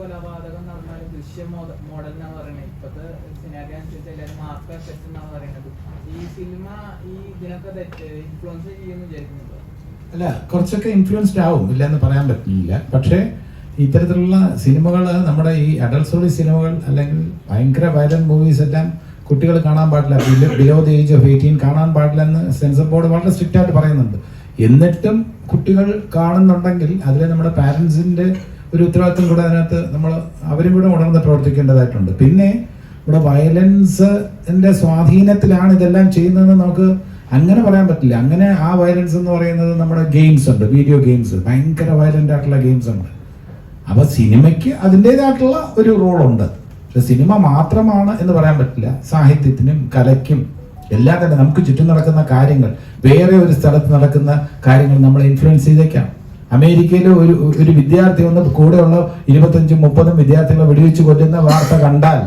കൊലപാതകം നടന്നാലും ദൃശ്യ മോഡൽ എന്നാണ് പറയുന്നത് ഇപ്പത്തെ സിനാരി അനുസരിച്ച് എല്ലാവരും മാർക്ക് സെറ്റ് എന്നാണ് പറയുന്നത് ഈ സിനിമ ഈ ഇതിനൊക്കെ തെറ്റ് ഇൻഫ്ലുവൻസ് ചെയ്യുമെന്ന് വിചാരിക്കുന്നുണ്ട്? അല്ല കുറച്ചൊക്കെ ഇൻഫ്ലുവൻസ്ഡ് ആവും. ഇല്ല എന്ന് പറയാൻ പറ്റില്ല. പക്ഷേ ഇത്തരത്തിലുള്ള സിനിമകൾ നമ്മുടെ ഈ അഡൽസോളി സിനിമകൾ അല്ലെങ്കിൽ ഭയങ്കര വയലന്റ് മൂവീസ് എല്ലാം കുട്ടികൾ കാണാൻ പാടില്ല. Below the age of eighteen കാണാൻ പാടില്ല എന്ന് സെൻസർ ബോർഡ് വളരെ സ്ട്രിക്റ്റ് ആയിട്ട് പറയുന്നുണ്ട്. എന്നിട്ടും കുട്ടികൾ കാണുന്നുണ്ടെങ്കിൽ അതിൽ നമ്മുടെ പാരൻസിന്റെ ഒരു ഉത്തരവാദിത്വം കൂടെ അതിനകത്ത് നമ്മൾ അവരും കൂടെ ഉണർന്ന് പ്രവർത്തിക്കേണ്ടതായിട്ടുണ്ട്. പിന്നെ ഇവിടെ വയലൻസ് വയലൻസിന്റെ സ്വാധീനത്തിലാണ് ഇതെല്ലാം ചെയ്യുന്നതെന്ന് നമുക്ക് അങ്ങനെ പറയാൻ പറ്റില്ല. അങ്ങനെ ആ വയലൻസ് എന്ന് പറയുന്നത് നമ്മുടെ ഗെയിംസ് ഉണ്ട് വീഡിയോ ഗെയിംസ് ഭയങ്കര വയലന്റ് ആയിട്ടുള്ള ഗെയിംസ് ഉണ്ട്. അപ്പൊ സിനിമയ്ക്ക് അതിന്റെതായിട്ടുള്ള ഒരു റോളുണ്ട് പക്ഷെ സിനിമ മാത്രമാണ് എന്ന് പറയാൻ പറ്റില്ല. സാഹിത്യത്തിനും കലയ്ക്കും എല്ലാം തന്നെ നമുക്ക് ചുറ്റും നടക്കുന്ന കാര്യങ്ങൾ വേറെ ഒരു സ്ഥലത്ത് നടക്കുന്ന കാര്യങ്ങൾ നമ്മളെ ഇൻഫ്ലുവൻസ് ചെയ്തേക്കാം. അമേരിക്കയിൽ ഒരു ഒരു വിദ്യാർത്ഥി ഒന്ന് കൂടെയുള്ള ഇരുപത്തഞ്ചും മുപ്പതും വിദ്യാർത്ഥികളെ വെടിവെച്ച് കൊല്ലുന്ന വാർത്ത കണ്ടാൽ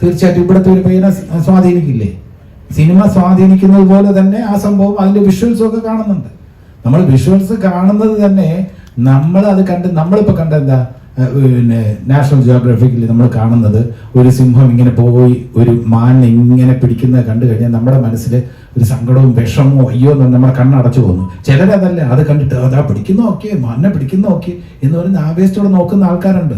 തീർച്ചയായിട്ടും ഇവിടുത്തെ ഒരു പയ്യനെ സ്വാധീനിക്കില്ലേ? സിനിമ സ്വാധീനിക്കുന്നത് പോലെ തന്നെ ആ സംഭവം അതിന്റെ വിഷ്വൽസും ഒക്കെ കാണുന്നുണ്ട്. നമ്മൾ വിഷ്വൽസ് കാണുന്നത് തന്നെ നമ്മൾ അത് കണ്ട് നമ്മളിപ്പോൾ കണ്ട എന്താ പിന്നെ നാഷണൽ ജിയോഗ്രഫിക്കിൽ നമ്മൾ കാണുന്നത് ഒരു സിംഹം ഇങ്ങനെ പോയി ഒരു മാൻ ഇങ്ങനെ പിടിക്കുന്നത് കണ്ടു കഴിഞ്ഞാൽ നമ്മുടെ മനസ്സിൽ ഒരു സങ്കടവും വിഷമവും അയ്യോ എന്ന് നമ്മുടെ കണ്ണടച്ചു പോകുന്നു ചിലരതല്ല അത് കണ്ടിട്ട് അതാ പിടിക്കുന്ന ഓക്കെ മന്നെ പിടിക്കുന്ന ഓക്കെ എന്ന് പറയുന്ന ആവേശത്തോടെ നോക്കുന്ന ആൾക്കാരുണ്ട്.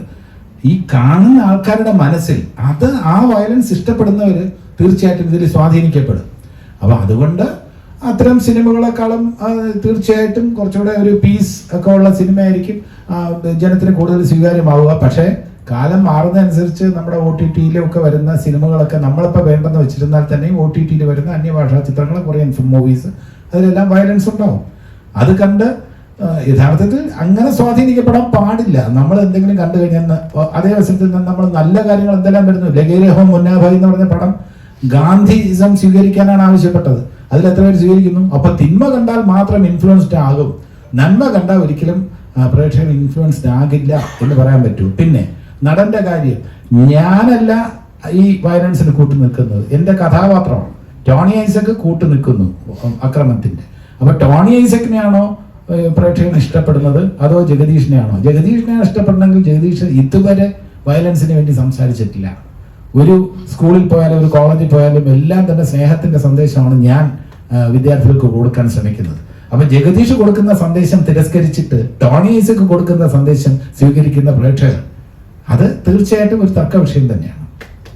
ഈ കാണുന്ന ആൾക്കാരുടെ മനസ്സിൽ അത് ആ വയലൻസ് ഇഷ്ടപ്പെടുന്നവർ തീർച്ചയായിട്ടും ഇതിൽ സ്വാധീനിക്കപ്പെടും. അപ്പോൾ അതുകൊണ്ട് അത്തരം സിനിമകളെക്കാളും തീർച്ചയായിട്ടും കുറച്ചുകൂടെ ഒരു പീസ് ഒക്കെ ഉള്ള സിനിമയായിരിക്കും ജനത്തിന് കൂടുതൽ സ്വീകാര്യമാവുക. പക്ഷേ കാലം മാറുന്നതനുസരിച്ച് നമ്മുടെ ഒ ടി ടിയിലൊക്കെ വരുന്ന സിനിമകളൊക്കെ നമ്മളിപ്പോൾ വേണ്ടെന്ന് വെച്ചിരുന്നാൽ തന്നെയും ഒ ടി ടിയിൽ വരുന്ന അന്യഭാഷാ ചിത്രങ്ങൾ കൊറിയൻ മൂവീസ് അതിലെല്ലാം വയലൻസ് ഉണ്ടാവും. അത് കണ്ട് യഥാർത്ഥത്തിൽ അങ്ങനെ സ്വാധീനിക്കപ്പെടാൻ പാടില്ല. നമ്മൾ എന്തെങ്കിലും കണ്ടു കഴിഞ്ഞാൽ അതേ അവസരത്തിൽ നിന്ന് നമ്മൾ നല്ല കാര്യങ്ങൾ എന്തെല്ലാം വരുന്നു? ലഗേരഹം മുന്നാഭായി എന്ന് പറഞ്ഞ പടം ഗാന്ധിസം സ്വീകരിക്കാനാണ് ആവശ്യപ്പെട്ടത്. അതിൽ എത്ര പേര് സ്വീകരിക്കുന്നു? അപ്പൊ തിന്മ കണ്ടാൽ മാത്രം ഇൻഫ്ലുവൻസ്ഡ് ആകും. നന്മ കണ്ടാൽ ഒരിക്കലും പ്രേക്ഷകൻ ഇൻഫ്ലുവൻസ്ഡ് ആകില്ല എന്ന് പറയാൻ പറ്റൂ. പിന്നെ നടന്റെ കാര്യം. ഞാനല്ല ഈ വയലൻസിന് കൂട്ടു നിൽക്കുന്നത്. എന്റെ കഥാപാത്രമാണ് ടോണി ഐസക് കൂട്ടു നിൽക്കുന്നു അക്രമത്തിന്റെ. അപ്പൊ ടോണി ഐസക്കിനെയാണോ പ്രേക്ഷകൻ ഇഷ്ടപ്പെടുന്നത്? അതോ ജഗദീഷിനെയാണോ? ജഗദീഷിനെയാണ് ഇഷ്ടപ്പെടണമെങ്കിൽ ജഗദീഷ് ഇതുവരെ വയലൻസിന് വേണ്ടി സംസാരിച്ചിട്ടില്ല. ഒരു സ്കൂളിൽ പോയാലും ഒരു കോളേജിൽ പോയാലും എല്ലാം തന്നെ സ്നേഹത്തിന്റെ സന്ദേശമാണ് ഞാൻ വിദ്യാർത്ഥികൾക്ക് കൊടുക്കാൻ ശ്രമിക്കുന്നത്. അപ്പൊ ജഗദീഷ് കൊടുക്കുന്ന സന്ദേശം തിരസ്കരിച്ചിട്ട് ടോണി ഐസക്ക് കൊടുക്കുന്ന സന്ദേശം സ്വീകരിക്കുന്ന പ്രേക്ഷകർ അത് തീർച്ചയായിട്ടും ഒരു തർക്ക വിഷയം തന്നെയാണ്.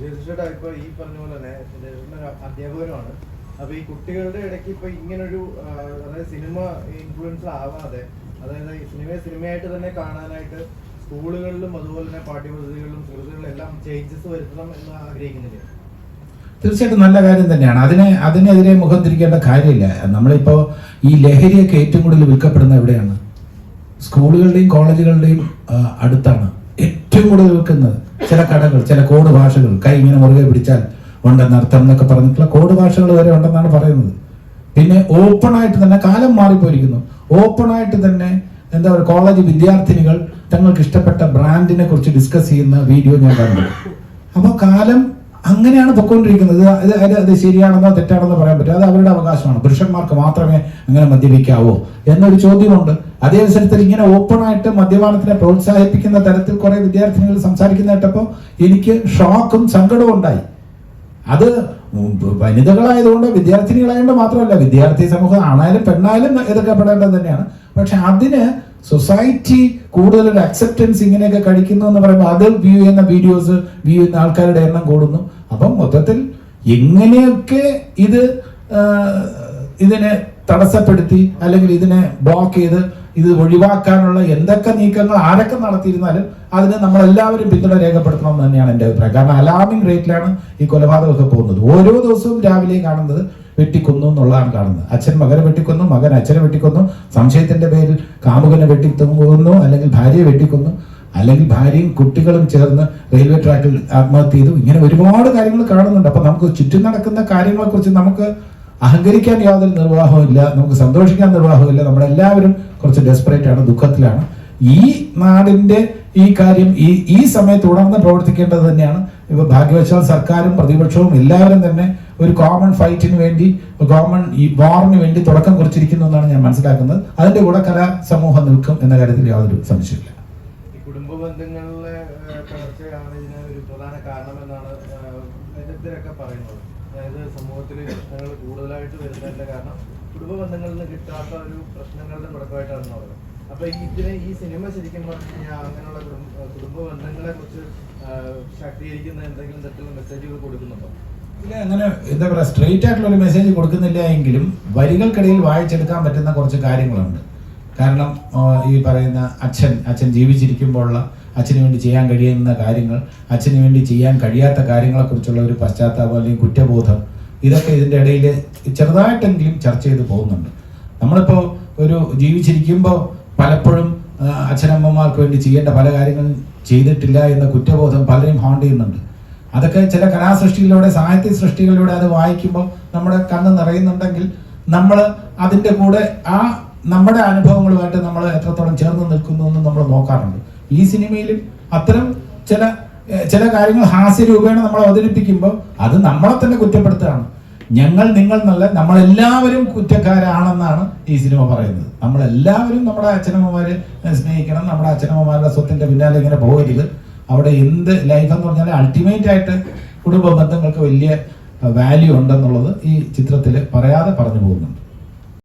തീർച്ചയായിട്ടും ഈ പറഞ്ഞ പോലെ തന്നെ ചേട്ടൻ ഒരു അധ്യാപകനുമാണ്. അപ്പൊ ഈ കുട്ടികളുടെ ഇടയ്ക്ക് ഇപ്പൊ ഇങ്ങനൊരു അതായത് സിനിമ ഇൻഫ്ലുവൻസ് ആവാതെ അതായത് സിനിമയെ സിനിമയായിട്ട് തന്നെ കാണാനായിട്ട് സ്കൂളുകളിലും അതുപോലെ തന്നെ പാഠ്യപദ്ധതികളിലും സുഹൃത്തുക്കളിലും എല്ലാം ചേഞ്ചസ് വരുത്തണം എന്ന് ആഗ്രഹിക്കുന്നില്ല? തീർച്ചയായിട്ടും നല്ല കാര്യം തന്നെയാണ്. അതിനെ അതിനെതിരെ മുഖം തിരിക്കേണ്ട കാര്യമില്ല. നമ്മളിപ്പോ ഈ ലഹരിയൊക്കെ ഏറ്റവും കൂടുതൽ വിൽക്കപ്പെടുന്ന എവിടെയാണ്? സ്കൂളുകളുടെയും കോളേജുകളുടെയും അടുത്താണ്. ഏറ്റവും കൂടുതൽ വിൽക്കുന്നത് ചില കടകൾ ചില കോഡ് ഭാഷകൾ. കൈ ഇങ്ങനെ മുറുകെ പിടിച്ചാൽ ഉണ്ടെന്ന് അർത്ഥം എന്നൊക്കെ പറഞ്ഞിട്ടുള്ള കോഡ് ഭാഷകൾ വരെ ഉണ്ടെന്നാണ് പറയുന്നത്. പിന്നെ ഓപ്പൺ ആയിട്ട് തന്നെ കാലം മാറിപ്പോയിരിക്കുന്നു. ഓപ്പൺ ആയിട്ട് തന്നെ എന്താ പറയുക കോളേജ് വിദ്യാർത്ഥിനികൾ തങ്ങൾക്ക് ഇഷ്ടപ്പെട്ട ബ്രാൻഡിനെ കുറിച്ച് ഡിസ്കസ് ചെയ്യുന്ന വീഡിയോ ഞാൻ കണ്ടു. അപ്പോൾ കാലം അങ്ങനെയാണ് പൊക്കോണ്ടിരിക്കുന്നത്. ഇത് അത് ശരിയാണെന്നോ തെറ്റാണെന്നോ പറയാൻ പറ്റും അത് അവരുടെ അവകാശമാണ്. പുരുഷന്മാർക്ക് മാത്രമേ അങ്ങനെ മദ്യപിക്കാവൂ എന്നൊരു ചോദ്യമുണ്ട്. അതേ അവസരത്തിൽ ഇങ്ങനെ ഓപ്പണായിട്ട് മദ്യപാനത്തിനെ പ്രോത്സാഹിപ്പിക്കുന്ന തരത്തിൽ കുറേ വിദ്യാർത്ഥിനികൾ സംസാരിക്കുന്ന കേട്ടപ്പോൾ എനിക്ക് ഷോക്കും സങ്കടവും ഉണ്ടായി. അത് വനിതകളായതുകൊണ്ട് വിദ്യാർത്ഥിനികളായതുകൊണ്ട് മാത്രമല്ല വിദ്യാർത്ഥി സമൂഹം ആണായാലും പെണ്ണായാലും എതിർക്കപ്പെടേണ്ടത് തന്നെയാണ്. പക്ഷെ അതിന് സൊസൈറ്റി കൂടുതൽ ഒരു അക്സെപ്റ്റൻസ് ഇങ്ങനെയൊക്കെ കഴിക്കുന്നു എന്ന് പറയുമ്പോൾ അത് വ്യൂ ചെയ്യുന്ന വീഡിയോസ് വ്യൂ ചെയ്യുന്ന ആൾക്കാരുടെ എണ്ണം കൂടുന്നു. അപ്പം മൊത്തത്തിൽ എങ്ങനെയൊക്കെ ഇത് ഇതിനെ തടസ്സപ്പെടുത്തി അല്ലെങ്കിൽ ഇതിനെ ബ്ലോക്ക് ചെയ്ത് ഇത് ഒഴിവാക്കാനുള്ള എന്തൊക്കെ നീക്കങ്ങൾ ആരൊക്കെ നടത്തിയിരുന്നാലും അതിന് നമ്മളെല്ലാവരും പിന്തുണ രേഖപ്പെടുത്തണം എന്ന് തന്നെയാണ് എന്റെ അഭിപ്രായം. കാരണം അലാമിംഗ് റേറ്റിലാണ് ഈ കൊലപാതകമൊക്കെ പോകുന്നത്. ഓരോ ദിവസവും രാവിലെ കാണുന്നത് വെട്ടിക്കൊന്നു എന്നുള്ളതാണ് കാണുന്നത്. അച്ഛൻ മകനെ വെട്ടിക്കൊന്നു മകൻ അച്ഛനെ വെട്ടിക്കൊന്നു സംശയത്തിന്റെ പേരിൽ കാമുകനെ വെട്ടിക്കൊന്നു അല്ലെങ്കിൽ ഭാര്യയെ വെട്ടിക്കൊന്നു അല്ലെങ്കിൽ ഭാര്യയും കുട്ടികളും ചേർന്ന് റെയിൽവേ ട്രാക്കിൽ ആത്മഹത്യ ചെയ്തു. ഇങ്ങനെ ഒരുപാട് കാര്യങ്ങൾ കാണുന്നുണ്ട്. അപ്പൊ നമുക്ക് ചുറ്റും നടക്കുന്ന കാര്യങ്ങളെ കുറിച്ച് നമുക്ക് അഹങ്കരിക്കാൻ യാതൊരു നിർവാഹവും ഇല്ല. നമുക്ക് സന്തോഷിക്കാൻ നിർവാഹമില്ല നമ്മളെല്ലാവരും കുറച്ച് ഡെസ്പറേറ്റ് ആണ് ദുഃഖത്തിലാണ്. ഈ നാടിന്റെ ഈ കാര്യം ഈ ഈ സമയത്ത് ഉണർന്ന് പ്രവർത്തിക്കേണ്ടത് തന്നെയാണ്. ഇപ്പൊ ഭാഗ്യവശാൽ സർക്കാരും പ്രതിപക്ഷവും എല്ലാവരും തന്നെ ഒരു കോമൺ ഫൈറ്റിന് വേണ്ടി കോമൺ ഈ വാറിന് വേണ്ടി തുടക്കം കുറിച്ചിരിക്കുന്നു എന്നാണ് ഞാൻ മനസ്സിലാക്കുന്നത്. അതിന്റെ കൂടെ കലാ സമൂഹം നിൽക്കും എന്ന കാര്യത്തിൽ യാതൊരു സംശയമില്ല ഈ കുടുംബ ബന്ധങ്ങളിലെ തകർച്ചയാണ് ഇതിന് ഒരു പ്രധാന കാരണമെന്നാണ് വിദഗ്ധരൊക്കെ പറയുന്നത്. അതായത് സമൂഹത്തിൽ പ്രശ്നങ്ങൾ കൂടുതലായിട്ട് വരുന്നതിന്റെ കാരണം കുടുംബ ബന്ധങ്ങളിൽ നിന്ന് കിട്ടാത്ത ഒരു പ്രശ്നങ്ങളുടെ തുടക്കമായിട്ടാണ് പറയുന്നത് അപ്പൊ ഇതിനെ ഈ സിനിമ ശരിക്കും പറഞ്ഞു കഴിഞ്ഞാൽ അങ്ങനെയുള്ള കുടുംബ ബന്ധങ്ങളെ കുറിച്ച് ശാക്തീകരിക്കുന്ന എന്തെങ്കിലും തരത്തിലുള്ള മെസ്സേജുകൾ കൊടുക്കുന്നുണ്ടോ? ഇല്ല അങ്ങനെ എന്താ പറയുക സ്ട്രെയിറ്റ് ആയിട്ടുള്ള ഒരു മെസ്സേജ് കൊടുക്കുന്നില്ല എങ്കിലും വരികൾക്കിടയിൽ വായിച്ചെടുക്കാൻ പറ്റുന്ന കുറച്ച് കാര്യങ്ങളുണ്ട്. കാരണം ഈ പറയുന്ന അച്ഛൻ അച്ഛൻ ജീവിച്ചിരിക്കുമ്പോഴുള്ള അച്ഛന് വേണ്ടി ചെയ്യാൻ കഴിയുന്ന കാര്യങ്ങൾ അച്ഛന് വേണ്ടി ചെയ്യാൻ കഴിയാത്ത കാര്യങ്ങളെക്കുറിച്ചുള്ള ഒരു പശ്ചാത്താപം അല്ലെങ്കിൽ കുറ്റബോധം ഇതൊക്കെ ഇതിന്റെ ഇടയിൽ ചെറുതായിട്ടെങ്കിലും ചർച്ച ചെയ്ത് പോകുന്നുണ്ട്. നമ്മളിപ്പോൾ ഒരു ജീവിച്ചിരിക്കുമ്പോൾ പലപ്പോഴും അച്ഛനമ്മമാർക്ക് വേണ്ടി ചെയ്യേണ്ട പല കാര്യങ്ങളും ചെയ്തിട്ടില്ല എന്ന കുറ്റബോധം പലരും ഹോണ്ട് ചെയ്യുന്നുണ്ട്. അതൊക്കെ ചില കലാസൃഷ്ടികളിലൂടെ സാഹിത്യ സൃഷ്ടികളിലൂടെ അത് വായിക്കുമ്പോൾ നമ്മുടെ കണ്ണ് നിറയുന്നുണ്ടെങ്കിൽ നമ്മൾ അതിന്റെ കൂടെ ആ നമ്മുടെ അനുഭവങ്ങളുമായിട്ട് നമ്മൾ എത്രത്തോളം ചേർന്ന് നിൽക്കുന്നു എന്ന് നമ്മൾ നോക്കാറുണ്ട്. ഈ സിനിമയിൽ അത്തരം ചില ചില കാര്യങ്ങൾ ഹാസ്യരൂപേണ നമ്മൾ അവതരിപ്പിക്കുമ്പോൾ അത് നമ്മളെ തന്നെ കുറ്റപ്പെടുത്തുകയാണ്. ഞങ്ങൾ നിങ്ങൾ നല്ല നമ്മളെല്ലാവരും കുറ്റക്കാരാണെന്നാണ് ഈ സിനിമ പറയുന്നത്. നമ്മളെല്ലാവരും നമ്മുടെ അച്ഛനമ്മമാരെ സ്നേഹിക്കണം. നമ്മുടെ അച്ഛനമ്മമാരുടെ സ്വത്തിന്റെ പിന്നാലെ ഇങ്ങനെ പോകരുത്. അവിടെ എന്ത് ലൈഫ് എന്ന് പറഞ്ഞാൽ അൾട്ടിമേറ്റ് ആയിട്ട് കുടുംബ ബന്ധങ്ങൾക്ക് വലിയ വാല്യൂ ഉണ്ടെന്നുള്ളത് ഈ ചിത്രത്തിൽ പറയാതെ പറഞ്ഞു പോകുന്നുണ്ട്.